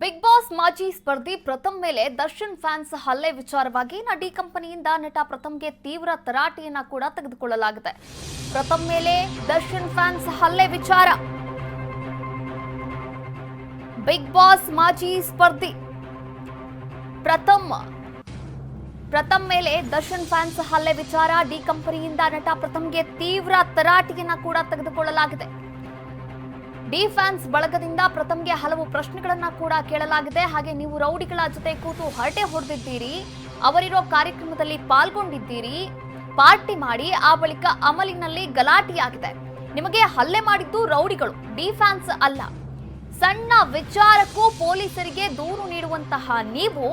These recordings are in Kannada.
ಬಿಗ್ ಬಾಸ್ ಮಾಜಿ ಸ್ಪರ್ಧಿ ಪ್ರಥಮ್ ಮೇಲೆ ದರ್ಶನ್ ಫ್ಯಾನ್ಸ್ ಹಲ್ಲೆ ವಿಚಾರವಾಗಿ ನಟಿ ಕಂಪನಿಯಿಂದ ನಟ ಪ್ರಥಮ್ಗೆ ತೀವ್ರ ತರಾಟೆಯನ್ನ ಕೂಡ ತೆಗೆದುಕೊಳ್ಳಲಾಗಿದೆ. ಪ್ರಥಮ್ ಮೇಲೆ ದರ್ಶನ್ ಫ್ಯಾನ್ಸ್ ಹಲ್ಲೆ ವಿಚಾರ. ಬಿಗ್ ಬಾಸ್ ಮಾಜಿ ಸ್ಪರ್ಧಿ ಪ್ರಥಮ್. ಪ್ರಥಮ್ ಮೇಲೆ ದರ್ಶನ್ ಫ್ಯಾನ್ಸ್ ಹಲ್ಲೆ ವಿಚಾರ. ಡಿ ಕಂಪನಿಯಿಂದ ನಟ ಪ್ರಥಮ್ಗೆ ತೀವ್ರ ತರಾಟೆಯನ್ನ ಕೂಡ ತೆಗೆದುಕೊಳ್ಳಲಾಗಿದೆ. ಡಿ ಫ್ಯಾನ್ಸ್ ಬಳಗದಿಂದ ಪ್ರಥಮ್ಗೆ ಹಲವು ಪ್ರಶ್ನೆಗಳನ್ನ ಕೂಡ ಕೇಳಲಾಗಿದೆ. ಹಾಗೆ ನೀವು ರೌಡಿಗಳ ಜೊತೆ ಕೂತು ಹರಟೆ ಹೊಡೆದಿದ್ದೀರಿ. ಅವರಿರೋ ಕಾರ್ಯಕ್ರಮದಲ್ಲಿ ಪಾಲ್ಗೊಂಡಿದ್ದೀರಿ. ಪಾರ್ಟಿ ಮಾಡಿ ಆ ಬಳಿಕ ಅಮಲಿನಲ್ಲಿ ಗಲಾಟೆಯಾಗಿದೆ. ನಿಮಗೆ ಹಲ್ಲೆ ಮಾಡಿದ್ದು ರೌಡಿಗಳು ಡಿ ಫ್ಯಾನ್ಸ್ ಅಲ್ಲ. ಸಣ್ಣ ವಿಚಾರಕ್ಕೂ ಪೊಲೀಸರಿಗೆ ದೂರು ನೀಡುವಂತಹ ನೀವು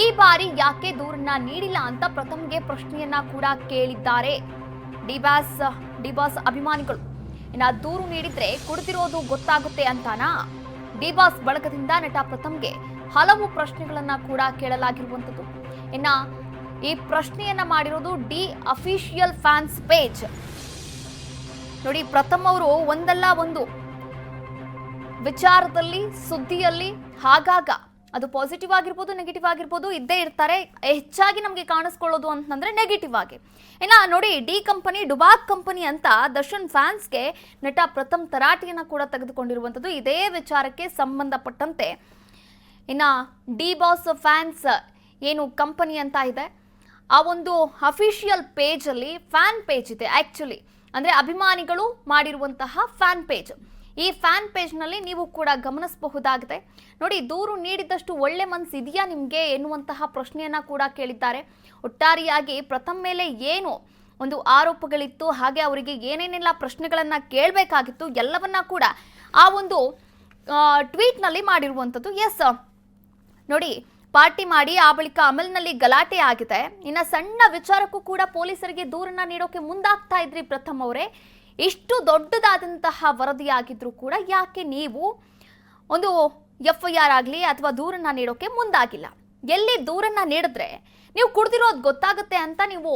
ಈ ಬಾರಿ ಯಾಕೆ ದೂರನ್ನ ನೀಡಿಲ್ಲ ಅಂತ ಪ್ರಥಮ್ಗೆ ಪ್ರಶ್ನೆಯನ್ನ ಕೂಡ ಕೇಳಿದ್ದಾರೆ. ಡಿಬಾಸ್ ಡಿಬಾಸ್ ಅಭಿಮಾನಿಗಳು. ಇನ್ನ ದೂರು ನೀಡಿದ್ರೆ ಕುಡಿದಿರೋದು ಗೊತ್ತಾಗುತ್ತೆ ಅಂತಾನಾ? ಡಿಬಾಸ್ ಬಳಗದಿಂದ ನಟ ಪ್ರಥಮ್ಗೆ ಹಲವು ಪ್ರಶ್ನೆಗಳನ್ನ ಕೂಡ ಕೇಳಲಾಗಿರುವಂಥದ್ದು. ಇನ್ನ ಈ ಪ್ರಶ್ನೆಯನ್ನ ಮಾಡಿರೋದು ಡಿ ಅಫಿಷಿಯಲ್ ಫ್ಯಾನ್ಸ್ ಪೇಜ್. ನೋಡಿ, ಪ್ರಥಮ್ ಅವರು ಒಂದಲ್ಲ ಒಂದು. ವಿಚಾರದಲ್ಲಿ, ಸುದ್ದಿಯಲ್ಲಿ ಆಗಾಗ ಅದು ಪಾಸಿಟಿವ್ ಆಗಿರ್ಬೋದು ನೆಗೆಟಿವ್ ಆಗಿರ್ಬೋದು, ಇದ್ದೇ ಇರ್ತಾರೆ. ಹೆಚ್ಚಾಗಿ ನಮಗೆ ಕಾಣಿಸ್ಕೊಳ್ಳೋದು ಅಂತಂದ್ರೆ ನೆಗೆಟಿವ್ ಆಗಿ. ಇನ್ನ ನೋಡಿ ಡಿ ಕಂಪನಿ ಡುಬಾಕ್ ಕಂಪನಿ ಅಂತ ದರ್ಶನ್ ಫ್ಯಾನ್ಸ್ಗೆ ನಟ ಪ್ರಥಮ್ ತರಾಟೆಯನ್ನು ಕೂಡ ತೆಗೆದುಕೊಂಡಿರುವಂಥದ್ದು. ಇದೇ ವಿಚಾರಕ್ಕೆ ಸಂಬಂಧಪಟ್ಟಂತೆ ಇನ್ನ ಡಿ ಬಾಸ್ ಫ್ಯಾನ್ಸ್ ಏನು ಕಂಪನಿ ಅಂತ ಇದೆ. ಆ ಒಂದು ಅಫಿಷಿಯಲ್ ಪೇಜಲ್ಲಿ ಫ್ಯಾನ್ ಪೇಜ್ ಇದೆ ಆ್ಯಕ್ಚುಲಿ ಅಂದರೆ ಅಭಿಮಾನಿಗಳು ಮಾಡಿರುವಂತಹ ಫ್ಯಾನ್ ಪೇಜ್ ಈ ಫ್ಯಾನ್ ಪೇಜ್ನಲ್ಲಿ ನೀವು ಕೂಡ ಗಮನಿಸಬಹುದಾಗಿದೆ. ನೋಡಿ, ದೂರು ನೀಡಿದಷ್ಟು ಒಳ್ಳೆ ಮನಸ್ಸು ಇದೆಯಾ ನಿಮಗೆ ಎನ್ನುವಂತಹ ಪ್ರಶ್ನೆಯನ್ನ ಕೂಡ ಕೇಳಿದ್ದಾರೆ. ಒಟ್ಟಾರೆಯಾಗಿ ಪ್ರಥಮ ಮೇಲೆ ಏನು ಒಂದು ಆರೋಪಗಳಿತ್ತು, ಹಾಗೆ ಅವರಿಗೆ ಏನೇನೆಲ್ಲ ಪ್ರಶ್ನೆಗಳನ್ನು ಕೇಳಬೇಕಾಗಿತ್ತು, ಎಲ್ಲವನ್ನ ಕೂಡ ಆ ಒಂದು ಟ್ವೀಟ್ನಲ್ಲಿ ಮಾಡಿರುವಂಥದ್ದು. ಎಸ್ ನೋಡಿ, ಪಾರ್ಟಿ ಮಾಡಿ, ಆ ಬಳಿಕ ಅಮಲ್ನಲ್ಲಿ ಗಲಾಟೆ ಆಗಿದೆ. ಇನ್ನು ಸಣ್ಣ ವಿಚಾರಕ್ಕೂ ಕೂಡ ಪೊಲೀಸರಿಗೆ ದೂರನ್ನ ನೀಡೋಕೆ ಮುಂದಾಗ್ತಾ ಇದ್ರಿ ಪ್ರಥಮ್ ಅವರೇ. ಇಷ್ಟು ದೊಡ್ಡದಾದಂತಹ ವರದಿಯಾಗಿದ್ರೂ ಕೂಡ ಯಾಕೆ ನೀವು ಒಂದು ಎಫ್ ಐ ಆರ್ ಆಗಲಿ ಅಥವಾ ದೂರನ್ನ ನೀಡೋಕೆ ಮುಂದಾಗಿಲ್ಲ? ಎಲ್ಲಿ ದೂರನ್ನ ನೀಡಿದ್ರೆ ನೀವು ಕುಡ್ದಿರೋದು ಗೊತ್ತಾಗುತ್ತೆ ಅಂತ ನೀವು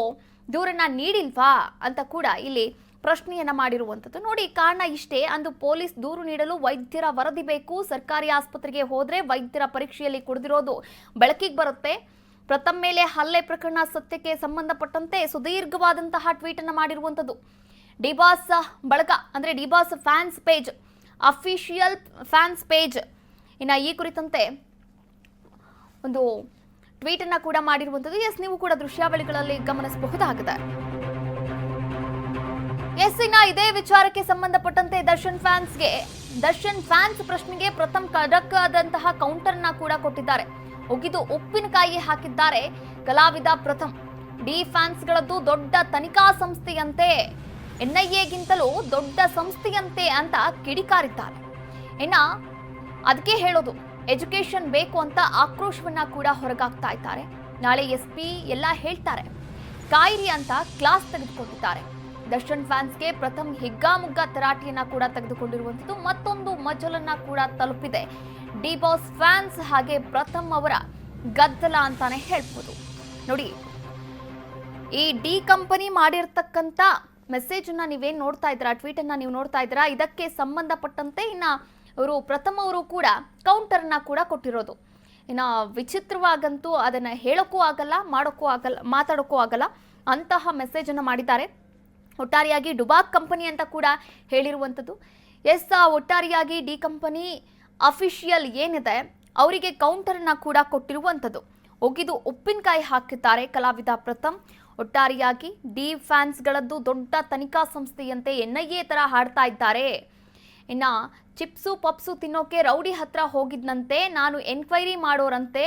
ದೂರನ್ನ ನೀಡಿಲ್ವಾ ಅಂತ ಕೂಡ ಇಲ್ಲಿ ಪ್ರಶ್ನೆಯನ್ನು ಮಾಡಿರುವಂಥದ್ದು ನೋಡಿ, ಕಾರಣ ಇಷ್ಟೇ. ಅಂದು ಪೊಲೀಸ್ ದೂರು ನೀಡಲು ವೈದ್ಯರ ವರದಿ ಬೇಕು. ಸರ್ಕಾರಿ ಆಸ್ಪತ್ರೆಗೆ ಹೋದರೆ ವೈದ್ಯರ ಪರೀಕ್ಷೆಯಲ್ಲಿ ಕುಡಿದಿರೋದು ಬೆಳಕಿಗೆ ಬರುತ್ತೆ. ಪ್ರಥಮ ಮೇಲೆ ಹಲ್ಲೆ ಪ್ರಕರಣ ಸತ್ಯಕ್ಕೆ ಸಂಬಂಧಪಟ್ಟಂತೆ ಸುದೀರ್ಘವಾದಂತಹ ಟ್ವೀಟನ್ನು ಮಾಡಿರುವಂಥದ್ದು. ಡಿಬಾಸ್ ಬಳಕ ಅಂದ್ರೆ D boss fans page, official fans page. ಇನ್ನು ಈ ಕುರಿತಂತೆ ಒಂದು ಟ್ವೀಟ್ ಅನ್ನ ಕೂಡ ಮಾಡಿರುವಂಥದ್ದು ಎಸ್ ನೀವು ಕೂಡ ದೃಶ್ಯಾವಳಿಗಳಲ್ಲಿ ಗಮನಿಸಬಹುದಾಗಿದೆ. ಎಸ್ ಇನ್ನ ಇದೇ ವಿಚಾರಕ್ಕೆ ಸಂಬಂಧಪಟ್ಟಂತೆ ದರ್ಶನ್ ಫ್ಯಾನ್ಸ್ಗೆ, ದರ್ಶನ್ ಫ್ಯಾನ್ಸ್ ಪ್ರಶ್ನೆಗೆ ಪ್ರಥಮ್ ಖಡಕ್ ಆದಂತಹ ಕೌಂಟರ್ನ ಕೂಡ ಕೊಟ್ಟಿದ್ದಾರೆ. ಒಗಿದು ಉಪ್ಪಿನಕಾಯಿ ಹಾಕಿದ್ದಾರೆ ಕಲಾವಿದ ಪ್ರಥಮ್. ಡಿ ಫ್ಯಾನ್ಸ್ಗಳದ್ದು ದೊಡ್ಡ ತನಿಖಾ ಸಂಸ್ಥೆಯಂತೆ ಎನ್ಐಎಗಿಂತಲೂ ದೊಡ್ಡ ಸಂಸ್ಥೆಯಂತೆ ಅಂತ ಕಿಡಿಕಾರಿದ್ದಾರೆ. ಇನ್ನ ಅದಕ್ಕೆ ಹೇಳೋದು ಎಜುಕೇಶನ್ ಬೇಕು ಅಂತ ಆಕ್ರೋಶವನ್ನ ಕೂಡ ಹೊರಗಾಗ್ತಾ ಇದ್ದಾರೆ. ನಾಳೆ ಎಸ್ ಪಿ ಎಲ್ಲ ಹೇಳ್ತಾರೆ, ಕಾಯಿರಿ ಅಂತ ಕ್ಲಾಸ್ ತೆಗೆದುಕೊಂಡಿದ್ದಾರೆ. ದರ್ಶನ್ ಫ್ಯಾನ್ಸ್ಗೆ ಪ್ರಥಮ್ ಹಿಗ್ಗಾಮುಗ್ಗಾ ತರಾಟೆಯನ್ನ ಕೂಡ ತೆಗೆದುಕೊಂಡಿರುವಂಥದ್ದು ಮತ್ತೊಂದು ಮಜಲನ್ನ ಕೂಡ ತಲುಪಿದೆ. ಡಿ ಬಾಸ್ ಫ್ಯಾನ್ಸ್ ಹಾಗೆ ಪ್ರಥಮ್ ಅವರ ಗದ್ದಲ ಅಂತಾನೆ ಹೇಳ್ಬೋದು. ನೋಡಿ, ಈ ಡಿ ಕಂಪನಿ ಮಾಡಿರ್ತಕ್ಕಂಥ ಮೆಸೇಜ್ ಅನ್ನ ನೀವೇನ್ ನೋಡ್ತಾ ಇದ್ದೀರಾ? ಅನ್ನ ನೀವು ನೋಡ್ತಾ ಇದ್ದೀರಾ? ಇದಕ್ಕೆ ಸಂಬಂಧಪಟ್ಟಂತೆ ಇನ್ನ ಅವರು ಪ್ರಥಮ ಅವರು ಕೂಡ ಕೌಂಟರ್ ಅನ್ನ ಕೂಡ ಕೊಟ್ಟಿರೋದು. ಇನ್ನ ವಿಚಿತ್ರವಾಗಂತೂ ಅದನ್ನ ಹೇಳೋಕ್ಕೂ ಆಗಲ್ಲ, ಮಾಡೋಕ್ಕೂ ಆಗಲ್ಲ, ಮಾತಾಡೋಕ್ಕೂ ಆಗಲ್ಲ. ಅಂತಹ ಮೆಸೇಜ್ ಅನ್ನ ಮಾಡಿದ್ದಾರೆ. ಒಟ್ಟಾರೆಯಾಗಿ ಡುಬಾಕ್ ಕಂಪನಿ ಅಂತ ಕೂಡ ಹೇಳಿರುವಂಥದ್ದು ಎಸ್ ಒಟ್ಟಾರೆಯಾಗಿ ಡಿ ಕಂಪನಿ ಅಫಿಷಿಯಲ್ ಏನಿದೆ, ಅವರಿಗೆ ಕೌಂಟರ್ನ ಕೂಡ ಕೊಟ್ಟಿರುವಂಥದ್ದು ಒಗಿದು ಉಪ್ಪಿನಕಾಯಿ ಹಾಕಿದ್ದಾರೆ ಕಲಾವಿದ ಪ್ರಥಮ್. ಒಟ್ಟಾರೆಯಾಗಿ ಡಿ ಫ್ಯಾನ್ಸ್ಗಳದ್ದು ದೊಡ್ಡ ತನಿಖಾ ಸಂಸ್ಥೆಯಂತೆ ಎನ್ಐಎ ತರ ಹಾಡ್ತಾ ಇದ್ದಾರೆ. ಇನ್ನ ಚಿಪ್ಸು ಪಪ್ಸು ತಿನ್ನೋಕೆ ರೌಡಿ ಹತ್ರ ಹೋಗಿದ್ನಂತೆ, ನಾನು ಎನ್ಕ್ವೈರಿ ಮಾಡೋರಂತೆ.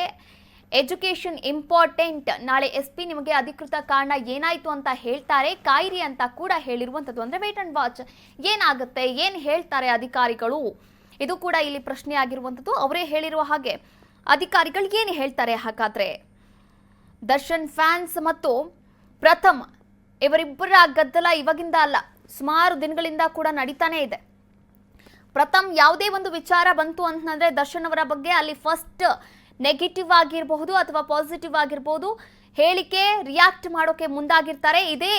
Education important. ನಾಳೆ ಎಸ್ ಪಿ ನಿಮಗೆ ಅಧಿಕೃತ ಕಾರಣ ಏನಾಯ್ತು ಅಂತ ಹೇಳ್ತಾರೆ. ಕಾಯಿರಿ ಅಂತ ಕೂಡ ಹೇಳಿರುವಂಥದ್ದು. ಅಂದ್ರೆ ವೇಟ್ ಅಂಡ್ ವಾಚ್. ಏನಾಗುತ್ತೆ? ಏನು ಹೇಳ್ತಾರೆ ಅಧಿಕಾರಿಗಳು? ಇದು ಕೂಡ ಇಲ್ಲಿ ಪ್ರಶ್ನೆ ಆಗಿರುವಂಥದ್ದು. ಅವರೇ ಹೇಳಿರುವ ಹಾಗೆ ಅಧಿಕಾರಿಗಳು ಏನು ಹೇಳ್ತಾರೆ ಹಾಗಾದ್ರೆ? ದರ್ಶನ್ ಫ್ಯಾನ್ಸ್ ಮತ್ತು ಪ್ರಥಮ್. ಇವರಿಬ್ಬರ ಗದ್ದಲ ಇವಾಗಿಂದ ಅಲ್ಲ, ಸುಮಾರು ದಿನಗಳಿಂದ ಕೂಡ ನಡೀತಾನೆ ಇದೆ. ಪ್ರಥಮ್ ಯಾವುದೇ ಒಂದು ವಿಚಾರ ಬಂತು ಅಂತಂದ್ರೆ ದರ್ಶನ್ ಅವರ ಬಗ್ಗೆ ಅಲ್ಲಿ ಫಸ್ಟ್ ನೆಗೆಟಿವ್ ಆಗಿರಬಹುದು ಅಥವಾ ಪಾಸಿಟಿವ್ ಆಗಿರ್ಬೋದು ಹೇಳಿಕೆ ರಿಯಾಕ್ಟ್ ಮಾಡೋಕೆ ಮುಂದಾಗಿರ್ತಾರೆ. ಇದೇ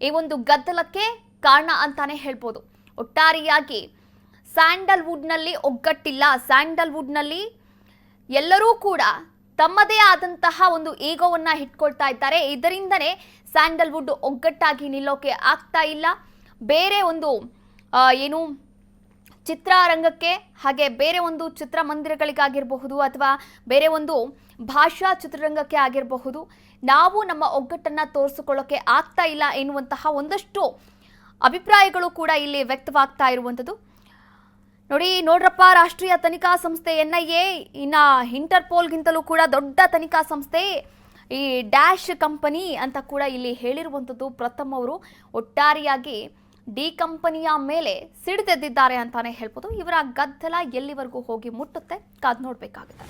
ಈ ಒಂದು ಗದ್ದಲಕ್ಕೆ ಕಾರಣ ಅಂತಾನೆ ಹೇಳ್ಬೋದು. ಒಟ್ಟಾರೆಯಾಗಿ ಸ್ಯಾಂಡಲ್ವುಡ್ನಲ್ಲಿ ಒಗ್ಗಟ್ಟಿಲ್ಲ. ಸ್ಯಾಂಡಲ್ವುಡ್ನಲ್ಲಿ ಎಲ್ಲರೂ ಕೂಡ ತಮ್ಮದೇ ಆದಂತಹ ಒಂದು ಈಗೋವನ್ನ ಇಟ್ಕೊಳ್ತಾ ಇದ್ದಾರೆ. ಇದರಿಂದನೇ ಸ್ಯಾಂಡಲ್ವುಡ್ ಒಗ್ಗಟ್ಟಾಗಿ ನಿಲ್ಲೋಕೆ ಆಗ್ತಾ ಇಲ್ಲ. ಬೇರೆ ಒಂದು ಏನು ಚಿತ್ರರಂಗಕ್ಕೆ, ಹಾಗೆ ಬೇರೆ ಒಂದು ಚಿತ್ರಮಂದಿರಗಳಿಗಾಗಿರಬಹುದು ಅಥವಾ ಬೇರೆ ಒಂದು ಭಾಷಾ ಚಿತ್ರರಂಗಕ್ಕೆ ಆಗಿರಬಹುದು, ನಾವು ನಮ್ಮ ಒಗ್ಗಟ್ಟನ್ನು ತೋರಿಸಿಕೊಳ್ಳೋಕೆ ಆಗ್ತಾ ಇಲ್ಲ ಎನ್ನುವಂತಹ ಒಂದಷ್ಟು ಅಭಿಪ್ರಾಯಗಳು ಕೂಡ ಇಲ್ಲಿ ವ್ಯಕ್ತವಾಗ್ತಾ ಇರುವಂಥದ್ದು. ನೋಡಿ, ನೋಡ್ರಪ್ಪ, ರಾಷ್ಟ್ರೀಯ ತನಿಖಾ ಸಂಸ್ಥೆ ಎನ್ ಐ ಎ ಇನ್ನ ಇಂಟರ್ಪೋಲ್ಗಿಂತಲೂ ಕೂಡ ದೊಡ್ಡ ತನಿಖಾ ಸಂಸ್ಥೆ, ಈ ಡ್ಯಾಶ್ ಕಂಪನಿ ಅಂತ ಕೂಡ ಇಲ್ಲಿ ಹೇಳಿರುವಂಥದ್ದು. ಪ್ರಥಮ್ ಅವರು ಒಟ್ಟಾರೆಯಾಗಿ ಡಿ ಕಂಪನಿಯ ಮೇಲೆ ಸಿಡಿದೆದ್ದಿದ್ದಾರೆ ಅಂತಾನೆ ಹೇಳ್ಬೋದು. ಇವರ ಗದ್ದಲ ಎಲ್ಲಿವರೆಗೂ ಹೋಗಿ ಮುಟ್ಟುತ್ತೆ? ಕಾದ್ ನೋಡ್ಬೇಕಾಗುತ್ತೆ.